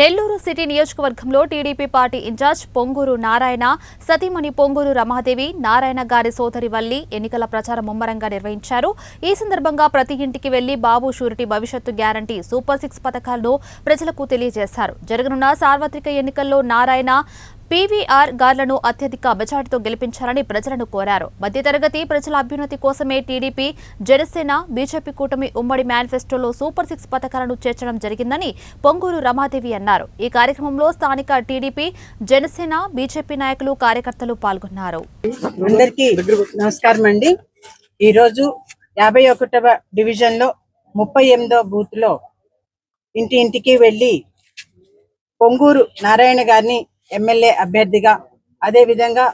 Nellore city నియోజకవర్గంలో TDP party incharge Ponguru Narayana సతీమణి పొంగూరు రమాదేవి నారాయణ గారి సోదరి వల్లి ఎన్నికల ప్రచారం ముమ్మరంగా నిర్వహించారు. ఈ సందర్భంగా ప్రతి ఇంటికి వెళ్ళి బాబు షూరిటీ భవిష్యత్తు గ్యారంటీ సూపర్ సిక్స్ పథకాలను ప్రజలకు తెలియజేశారు. జరగనున్న సార్వత్రిక ఎన్నికల్లో నారాయణ పీవీఆర్ గార్లను అత్యధిక మెజార్టీతో గెలిపించాలని ప్రజలను కోరారు. మధ్యతరగతి ప్రజల అభ్యున్నతి కోసమే టీడీపీ జనసేన బీజేపీ కూటమి ఉమ్మడి మేనిఫెస్టోలో సూపర్ సిక్స్ పథకాలను చేర్చడం జరిగిందని పొంగూరు రమాదేవి అన్నారు. ఈ కార్యక్రమంలో స్థానిక టీడీపీ జనసేన బీజేపీ నాయకులు కార్యకర్తలు పాల్గొన్నారు. అందరికీ నమస్కారం అండి. ఈరోజు యాభై ఒకటవ డివిజన్లో ముప్పై ఎనిమిదవ బూత్లో ఇంటి ఇంటికి వెళ్ళి పొంగూరు నారాయణ గారిని ఎమ్మెల్యే అభ్యర్థిగా అదే విధంగా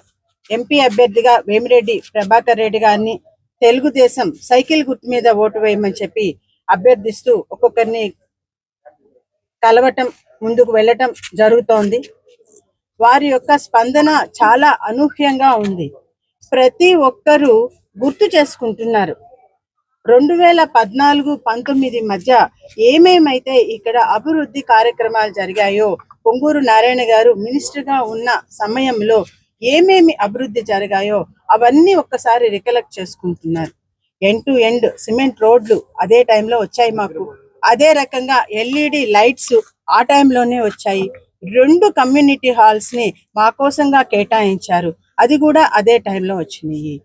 ఎంపీ అభ్యర్థిగా వేమిరెడ్డి ప్రభాకర్ రెడ్డి గారిని తెలుగుదేశం సైకిల్ గుర్తు మీద ఓటు వేయమని చెప్పి అభ్యర్థిస్తూ ఒక్కొక్కరిని కలవటం ముందుకు వెళ్ళటం జరుగుతోంది. వారి యొక్క స్పందన చాలా అనూహ్యంగా ఉంది. ప్రతి ఒక్కరూ గుర్తు చేసుకుంటున్నారు. రెండు వేల పద్నాలుగు పంతొమ్మిది మధ్య ఏమేమైతే ఇక్కడ అభివృద్ధి కార్యక్రమాలు జరిగాయో పొంగూరు నారాయణ గారు మినిస్టర్గా ఉన్న సమయంలో ఏమేమి అభివృద్ధి జరిగాయో అవన్నీ ఒక్కసారి రికలెక్ట్ చేసుకుంటున్నారు. ఎండ్ టు ఎండ్ సిమెంట్ రోడ్లు అదే టైంలో వచ్చాయి మాకు. అదే రకంగా ఎల్ఈడి లైట్స్ ఆ టైంలోనే వచ్చాయి. రెండు కమ్యూనిటీ హాల్స్ని మా కోసంగా కేటాయించారు. అది కూడా అదే టైంలో వచ్చినాయి.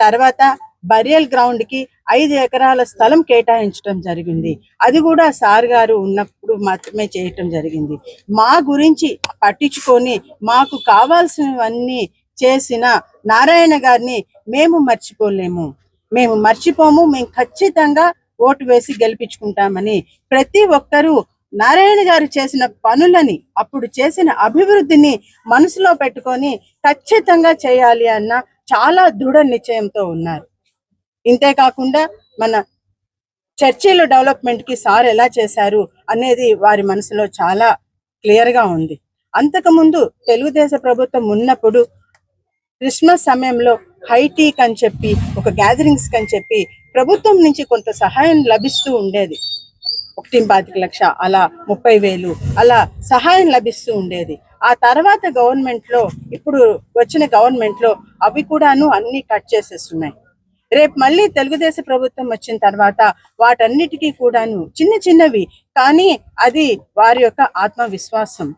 తర్వాత బరియల్ గ్రౌండ్కి ఐదు ఎకరాల స్థలం కేటాయించడం జరిగింది. అది కూడా సార్ గారు ఉన్నప్పుడు మాత్రమే చేయటం జరిగింది. మా గురించి పట్టించుకొని మాకు కావాల్సినవన్నీ చేసిన నారాయణ గారిని మేము మర్చిపోలేము. మేము మర్చిపోము మేము ఖచ్చితంగా ఓటు వేసి గెలిపించుకుంటామని ప్రతి ఒక్కరూ నారాయణ గారు చేసిన పనులని అప్పుడు చేసిన అభివృద్ధిని మనసులో పెట్టుకొని ఖచ్చితంగా చేయాలి అన్న చాలా దృఢ నిశ్చయంతో ఉన్నారు. ఇంతే కాకుండా మన చర్చిల డెవలప్మెంట్కి సార్ ఎలా చేశారు అనేది వారి మనసులో చాలా క్లియర్గా ఉంది. అంతకుముందు తెలుగుదేశం ప్రభుత్వం ఉన్నప్పుడు క్రిస్మస్ సమయంలో హైటీక్ అని చెప్పి ఒక గ్యాదరింగ్స్ అని చెప్పి ప్రభుత్వం నుంచి కొంత సహాయం లభిస్తూ ఉండేది. ఒకటి పాతిక లక్ష అలా ముప్పై వేలు అలా సహాయం లభిస్తూ ఉండేది. ఆ తర్వాత గవర్నమెంట్లో ఇప్పుడు వచ్చిన గవర్నమెంట్లో అవి కూడాను అన్ని కట్ చేసేస్తున్నాయి. రేపు మళ్ళీ తెలుగుదేశం ప్రభుత్వం వచ్చిన తర్వాత వాటన్నిటికీ కూడాను చిన్న చిన్నవి కానీ అది వారి యొక్క ఆత్మవిశ్వాసం.